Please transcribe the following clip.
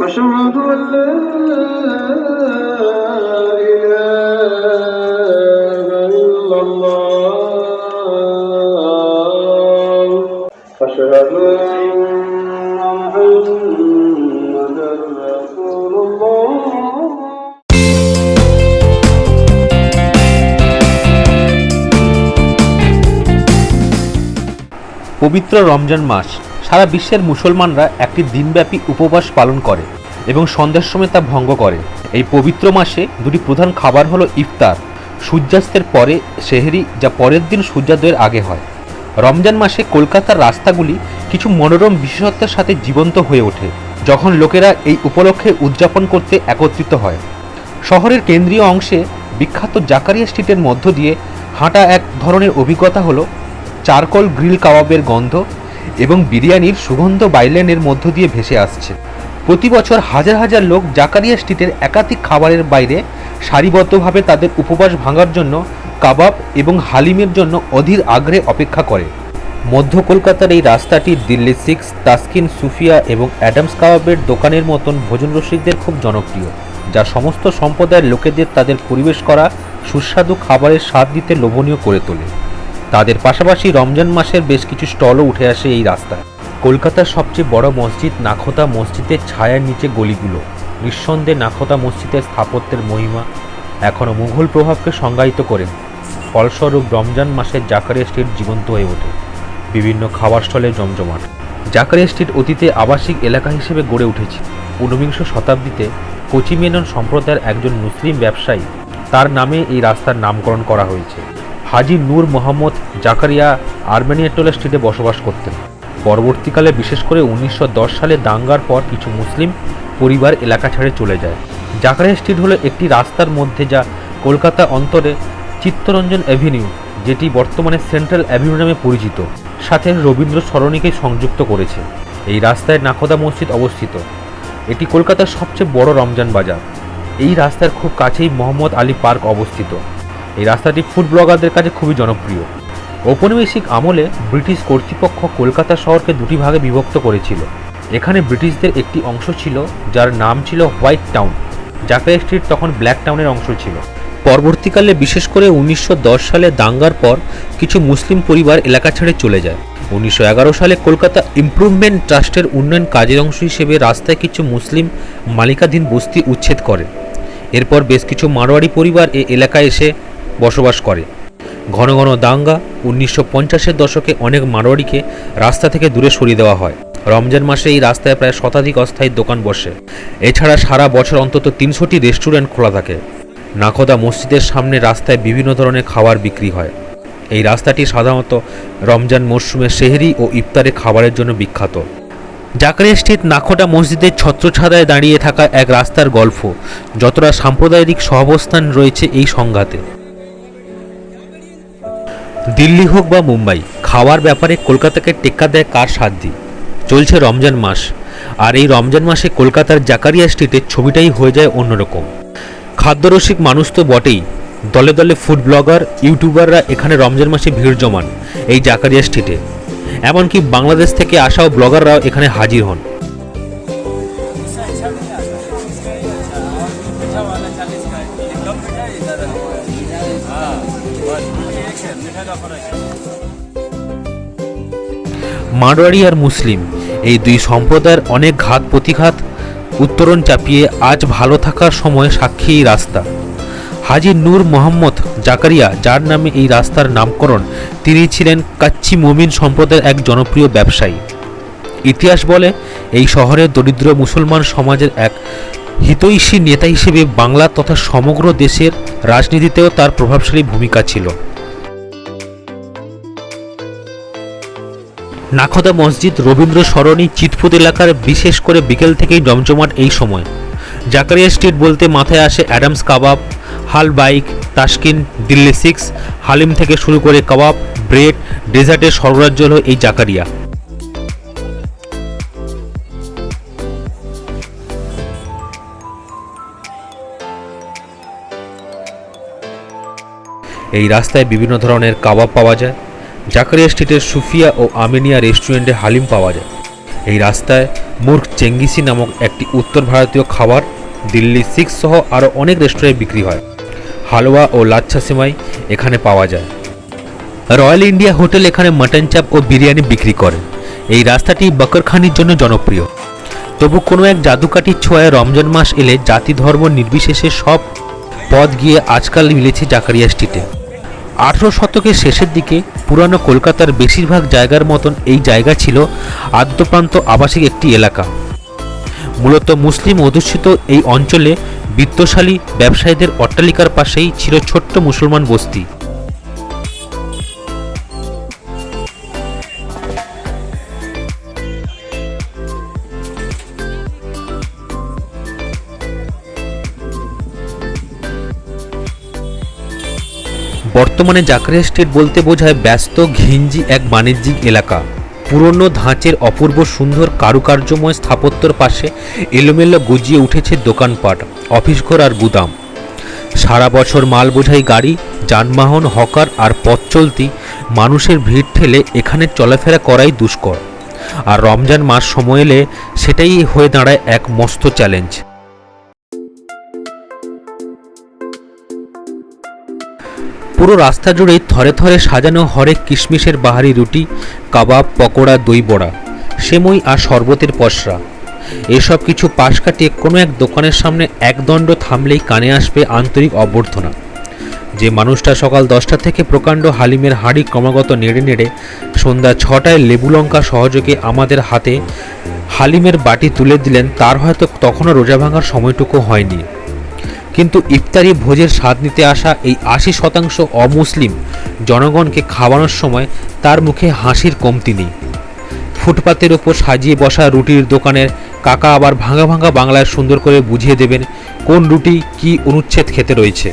أشهد أن لا إله إلا الله أشهد أن محمدا رسول الله পবিত্র রমজান মাস সারা বিশ্বের মুসলমানরা একটি দিনব্যাপী উপবাস পালন করে এবং সন্ধ্যার সময় তা ভঙ্গ করে। এই পবিত্র মাসে দুটি প্রধান খাবার হলো ইফতার। সূর্যাস্তের পরে সেহেরি, যা পরের দিন সূর্যোদয়ের আগে হয়। রমজান মাসে কলকাতার রাস্তাগুলি কিছু মনোরম বিশেষত্বের সাথে জীবন্ত হয়ে ওঠে, যখন লোকেরা এই উপলক্ষে উদযাপন করতে একত্রিত হয়। শহরের কেন্দ্রীয় অংশে বিখ্যাত জাকারিয়া স্ট্রিটের মধ্য দিয়ে হাঁটা এক ধরনের অভিজ্ঞতা হলো চারকোল গ্রিল কাবাবের গন্ধ এবং বিরিয়ানির সুগন্ধ বাইলেনের মধ্য দিয়ে ভেসে আসছে। প্রতি বছর হাজার হাজার লোক জাকারিয়া স্ট্রিটের একাধিক খাবারের বাইরে সারিবদ্ধভাবে তাদের উপবাস ভাঙার জন্য, কাবাব এবং হালিমের জন্য অধীর আগ্রহে অপেক্ষা করে। মধ্য কলকাতার এই রাস্তাটি দিল্লি সিক্স, তাসকিন, সুফিয়া এবং অ্যাডামস কাবাবের দোকানের মতন ভোজন রসিকদের খুব জনপ্রিয়, যা সমস্ত সম্প্রদায়ের লোকেদের তাদের পরিবেশ করা সুস্বাদু খাবারের স্বাদ দিতে লোভনীয় করে তোলে। তাদের পাশাপাশি রমজান মাসের বেশ কিছু স্টলও উঠে আসে এই রাস্তায়। কলকাতার সবচেয়ে বড় মসজিদ নাখোতা মসজিদের ছায়ার নিচে গলিগুলো। নিঃসন্দেহে নাখোতা মসজিদের স্থাপত্যের মহিমা এখনও মুঘল প্রভাবকে সংজ্ঞায়িত করে ফলস্বরূপ রমজান মাসের জাকারিয়া স্ট্রিট জীবন্ত হয়ে ওঠে। বিভিন্ন খাবার স্টলে জমজমাট। জাকারিয়া স্ট্রিট অতীতে আবাসিক এলাকা হিসেবে গড়ে উঠেছে। ঊনবিংশ শতাব্দীতে কোচি মেনন সম্প্রদায়ের একজন মুসলিম ব্যবসায়ী তার নামে এই রাস্তার নামকরণ করা হয়েছে। হাজি নূর মোহাম্মদ জাকারিয়া আর্মেনিয়াটোলা স্ট্রিটে বসবাস করতেন। পরবর্তীকালে বিশেষ করে উনিশশো দশ সালে দাঙ্গার পর কিছু মুসলিম পরিবার এলাকা ছেড়ে চলে যায়। জাকারিয়া স্ট্রিট হলো একটি রাস্তার মধ্যে যা কলকাতা অন্তরে চিত্তরঞ্জন অ্যাভিনিউ, যেটি বর্তমানে সেন্ট্রাল অ্যাভিনিউ নামে পরিচিত, সাথে রবীন্দ্র সরণিকে সংযুক্ত করেছে। এই রাস্তায় নাখোদা মসজিদ অবস্থিত। এটি কলকাতার সবচেয়ে বড় রমজান বাজার। এই রাস্তার খুব কাছেই মোহাম্মদ আলী পার্ক অবস্থিত। এই রাস্তাটি ফুড ব্লগারদের কাছে খুবই জনপ্রিয়। ঔপনিবেশিক আমলে ব্রিটিশ কর্তৃপক্ষ কলকাতা শহরকে দুটি ভাগে বিভক্ত করেছিল। এখানে ব্রিটিশদের একটি অংশ ছিল, যার নাম ছিল হোয়াইট টাউন। জাকারিয়া স্ট্রিট তখন ব্ল্যাক টাউনের অংশ ছিল। পরবর্তীকালে বিশেষ করে উনিশশো দশ সালে দাঙ্গার পর কিছু মুসলিম পরিবার এলাকা ছেড়ে চলে যায়। উনিশশো এগারো সালে কলকাতা ইমপ্রুভমেন্ট ট্রাস্টের উন্নয়ন কাজের অংশ হিসেবে রাস্তায় কিছু মুসলিম মালিকাধীন বস্তি উচ্ছেদ করে। এরপর বেশ কিছু মারোয়াড়ি পরিবার এ এলাকায় এসে বসবাস করে। ঘন ঘন দাঙ্গা উনিশশো পঞ্চাশের দশকে অনেক মারোয়াড়িকে রাস্তা থেকে দূরে সরিয়ে দেওয়া হয়। রমজান মাসে এই রাস্তায় প্রায় শতাধিক অস্থায়ী দোকান বসে। এছাড়া সারা বছর অন্তত তিনশোটি রেস্টুরেন্ট খোলা থাকে। নাখোদা মসজিদের সামনে রাস্তায় বিভিন্ন ধরনের খাবার বিক্রি হয়। এই রাস্তাটি সাধারণত রমজান মরশুমে সেহরি ও ইফতারে খাবারের জন্য বিখ্যাত। জাকারিয়া স্ট্রিট নাখোটা মসজিদের ছত্রছাদায় দাঁড়িয়ে থাকা এক রাস্তার গল্প, যতটা সাম্প্রদায়িক সহাবস্থান রয়েছে এই সংঘাতে দিল্লি হোক বা মুম্বাই, খাওয়ার ব্যাপারে কলকাতাকে টেক্কা দেয় কার সাধ্যি চলছে রমজান মাস, আর এই রমজান মাসে কলকাতার জাকারিয়া স্ট্রিটের ছবিটাই হয়ে যায় অন্যরকম। খাদ্যরসিক মানুষ তো বটেই, দলে দলে ফুড ব্লগার, ইউটিউবাররা এখানে রমজান মাসে ভিড় জমান এই জাকারিয়া স্ট্রিটে। এমনকি বাংলাদেশ থেকে আসাও ব্লগাররাও এখানে হাজির হন। মারোয়ারি আর মুসলিম, এই দুই সম্প্রদায়ের অনেক ঘাত প্রতিঘাত উত্তরণ চাপিয়ে আজ ভালো থাকার সময় সাক্ষী এই রাস্তা। হাজি নূর মোহাম্মদ জাকারিয়া, যার নামে এই রাস্তার নামকরণ, তিনি ছিলেন কাচ্চি মমিন সম্প্রদায়ের এক জনপ্রিয় ব্যবসায়ী। ইতিহাস বলে, এই শহরের দরিদ্র মুসলমান সমাজের এক হিতৈষী নেতা হিসেবে বাংলা তথা সমগ্র দেশের রাজনীতিতেও তার প্রভাবশালী ভূমিকা ছিল। নাখোদা মসজিদ রবীন্দ্র সরণি চিতপুত এলাকার বিশেষ করে বিকেল থেকেই জমজমাট এই সময়। জাকারিয়া স্ট্রিট বলতে মাথায় আসে অ্যাডামস কাবাব, হাল বাইক তাসকিন দিল্লি সিক্স, হালিম থেকে শুরু করে কাবাব, ব্রেড, ডেজার্টের সর্বরাজ্য হলো এই জাকারিয়া। এই রাস্তায় বিভিন্ন ধরনের কাবাব পাওয়া যায়। জাকারিয়া স্ট্রিটের সুফিয়া ও আমিনিয়া রেস্টুরেন্টে হালিম পাওয়া যায়। এই রাস্তায় মুর্গ চেঙ্গিসি নামক একটি উত্তর ভারতীয় খাবার দিল্লি সিক্স সহ আরও অনেক রেস্টুরেন্টে বিক্রি হয়। হালুয়া ও লাচ্ছা সেমাই এখানে পাওয়া যায়। রয়্যাল ইন্ডিয়া হোটেল এখানে মাটন চাপ ও বিরিয়ানি বিক্রি করে। এই রাস্তাটি বকরখানির জন্য জনপ্রিয়। তবু কোনো এক জাদুকাঠির ছোঁয়ায় রমজান মাস এলে জাতি ধর্ম নির্বিশেষে সব পথ গিয়ে আজকাল মিলেছে জাকারিয়া স্ট্রিটে আঠেরো শতকের শেষের দিকে পুরানো কলকাতার বেশিরভাগ জায়গার মতন এই জায়গা ছিল আদ্যপ্রান্ত আবাসিক একটি এলাকা। মূলত মুসলিম অধ্যুষিত এই অঞ্চলে বিত্তশালী ব্যবসায়ীদের অট্টালিকার পাশেই ছিল ছোট্ট মুসলমান বস্তি। বর্তমানে জাকারিয়া স্ট্রিট বলতে বোঝায় ব্যস্ত, ঘিঞ্জি এক বাণিজ্যিক এলাকা। পুরনো ধাঁচের অপূর্ব সুন্দর কারুকার্যময় স্থাপত্যর পাশে এলোমেলো গজিয়ে উঠেছে দোকানপাট অফিস ঘর আর গুদাম। সারা বছর মাল বোঝাই গাড়ি, যানবাহন, হকার আর পথ চলতি মানুষের ভিড় ঠেলে এখানে চলাফেরা করাই দুষ্কর। আর রমজান মাস সময় এলে সেটাই হয়ে দাঁড়ায় এক মস্ত চ্যালেঞ্জ পুরো রাস্তা জুড়েই থরে থরে সাজানো হরেক কিশমিশের বাহারি রুটি, কাবাব, পকোড়া, দই বড়া, সেমই আর শরবতের পসরা। এসব কিছু পাশ কাটিয়ে কোনো এক দোকানের সামনে একদণ্ড থামলেই কানে আসবে আন্তরিক অভ্যর্থনা। যে মানুষটা সকাল দশটা থেকে প্রকাণ্ড হালিমের হাঁড়ি ক্রমাগত নেড়ে নেড়ে সন্ধ্যা ছটায় লেবু লঙ্কা সহযোগে আমাদের হাতে হালিমের বাটি তুলে দিলেন, তার হয়তো তখনও রোজা ভাঙার সময়টুকু হয়নি। কিন্তু ইফতারি ভোজের স্বাদ নিতে আসা এই আশি শতাংশ অমুসলিম জনগণকে খাওয়ানোর সময় তার মুখে হাসির কমতি নেই। ফুটপাতের ওপর সাজিয়ে বসা রুটির দোকানের কাকা আবার ভাঙা ভাঙা বাংলায় সুন্দর করে বুঝিয়ে দেবেন কোন রুটি কি অনুচ্ছেদ খেতে রয়েছে।